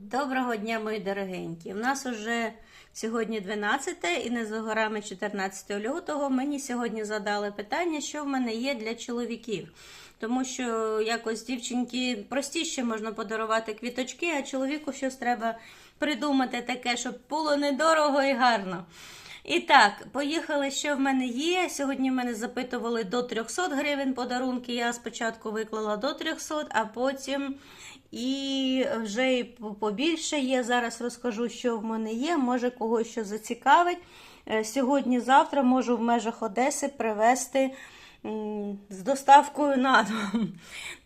Доброго дня, мої дорогенькі. У нас уже сьогодні 12 і не за горами 14 лютого. Мені сьогодні задали питання, що в мене є для чоловіків. Тому що якось дівчинки простіше можна подарувати квіточки, а чоловіку щось треба придумати таке, щоб було недорого і гарно. І так, поїхали, що в мене є. Сьогодні мене запитували до 300 гривень подарунки. Я спочатку виклала до 300, а потім і вже і побільше є. Зараз розкажу, що в мене є. Може когось що зацікавить. Е, Сьогодні-завтра можу в межах Одеси привезти з доставкою на дом.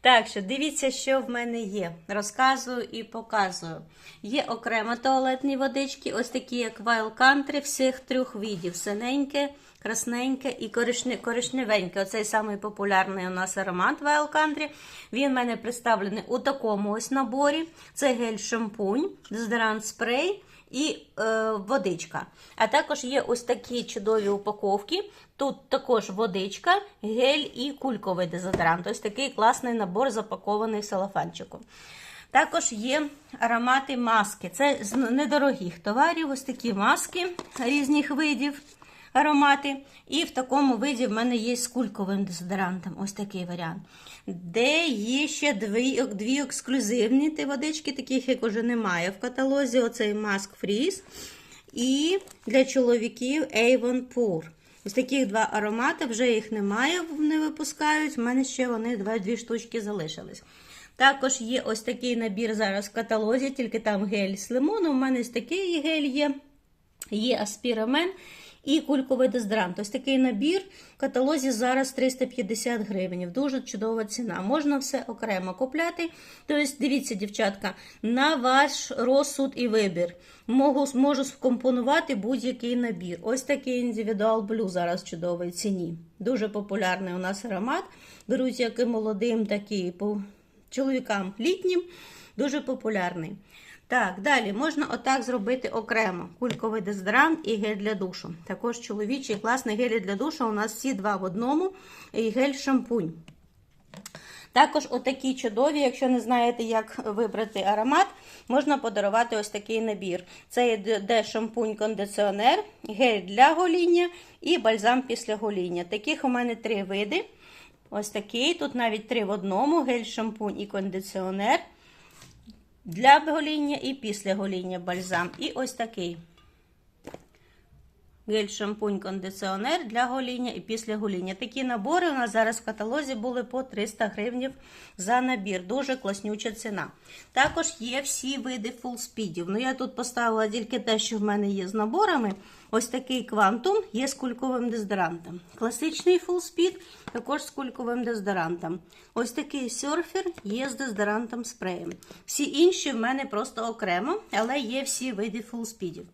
Так що дивіться, що в мене є. Розказую і показую. Є окремо туалетні водички, ось такі, як Wild Country, всіх трьох видів: синеньке, красненьке і коричне, коричневеньке. Оцей самий популярний у нас аромат Wild Country. Він в мене представлений у такому ось наборі. Це гель-шампунь, дезодорант спрей і е, водичка. А також є ось такі чудові упаковки. Тут також водичка, гель і кульковий дезодорант. Ось такий класний набор запакований в салафанчику. Також є аромати маски. Це з недорогих товарів, ось такі маски різних видів аромати. І в такому виді в мене є з кульковим дезодорантом. Ось такий варіант. Де є ще дві, дві ексклюзивні ті водички, таких як уже немає в каталозі. Оцей Mask Freeze. І для чоловіків Avon Pure. Ось таких два аромати, вже їх немає, не випускають. У мене ще вони два, дві штучки залишились. Також є ось такий набір зараз в каталозі, тільки там гель з лимону. У мене ось такий гель є. Є аспірамен і кульковий дезодорант. Ось такий набір в каталозі зараз 350 гривень. Дуже чудова ціна. Можна все окремо купляти. Тобто, дивіться, дівчатка, на ваш розсуд і вибір. Можу, можу скомпонувати будь-який набір. Ось такий індивідуал блю зараз в чудовій ціні. Дуже популярний у нас аромат. Беруть як і молодим, так і по чоловікам літнім. Дуже популярний. Так, далі можна отак зробити окремо: кульковий дезодорант і гель для душу. Також чоловічий класний гель для душу. У нас всі два в одному і гель-шампунь. Також отакі чудові, якщо не знаєте, як вибрати аромат, можна подарувати ось такий набір. Це йде шампунь-кондиціонер, гель для гоління і бальзам після гоління. Таких у мене три види. Ось такий. Тут навіть три в одному: гель, шампунь і кондиціонер. Для гоління і після гоління бальзам. І ось такий. Гель, шампунь, кондиціонер для гоління і після гоління. Такі набори у нас зараз в каталозі були по 300 гривень за набір. Дуже класнюча ціна. Також є всі види фулспідів. Ну, я тут поставила тільки те, що в мене є з наборами. Ось такий квантум є з кульковим дезодорантом. Класичний фулспід також з кульковим дезодорантом. Ось такий серфер є з дезодорантом спреєм. Всі інші в мене просто окремо, але є всі види фулспідів.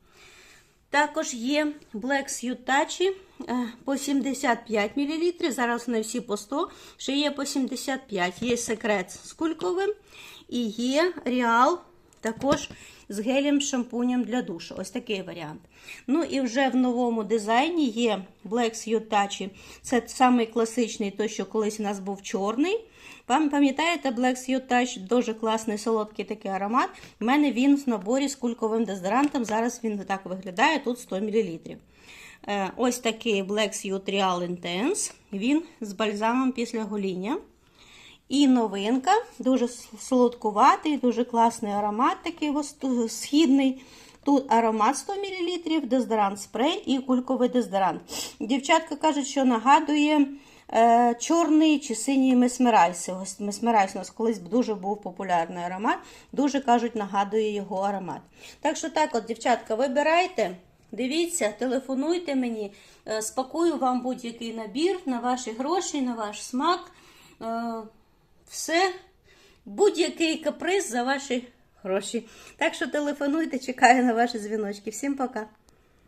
Також є Black Suit Touch е, по 75 мл. Зараз вони всі по 100, ще є по 75. Є секрет з кульковим і є Real також з гелем шампунем для душу. Ось такий варіант. Ну і вже в новому дизайні є Black Suit Touch. Це самий класичний, той, що колись у нас був чорний. Пам'ятаєте, Black Suit Touch дуже класний солодкий такий аромат. У мене він в наборі з кульковим дезодорантом. Зараз він так виглядає, тут 100 мл. Е, Ось такий Black Suit Real Intense. Він з бальзамом після гоління. І новинка, дуже солодкуватий, дуже класний аромат, такий східний. Тут аромат 100 мл, дезодорант спрей і кульковий дезодорант. Дівчатка кажуть, що нагадує чорний чи синій месмерайс. Месмерайс у нас колись дуже був популярний аромат. Дуже кажуть, нагадує його аромат. Так що так, от, дівчатка, вибирайте. Дивіться, телефонуйте мені, е, спакую вам будь-який набір на ваші гроші, на ваш смак. Е, все, будь-який каприз за ваші гроші. Так що телефонуйте, чекаю на ваші дзвіночки. Всім пока!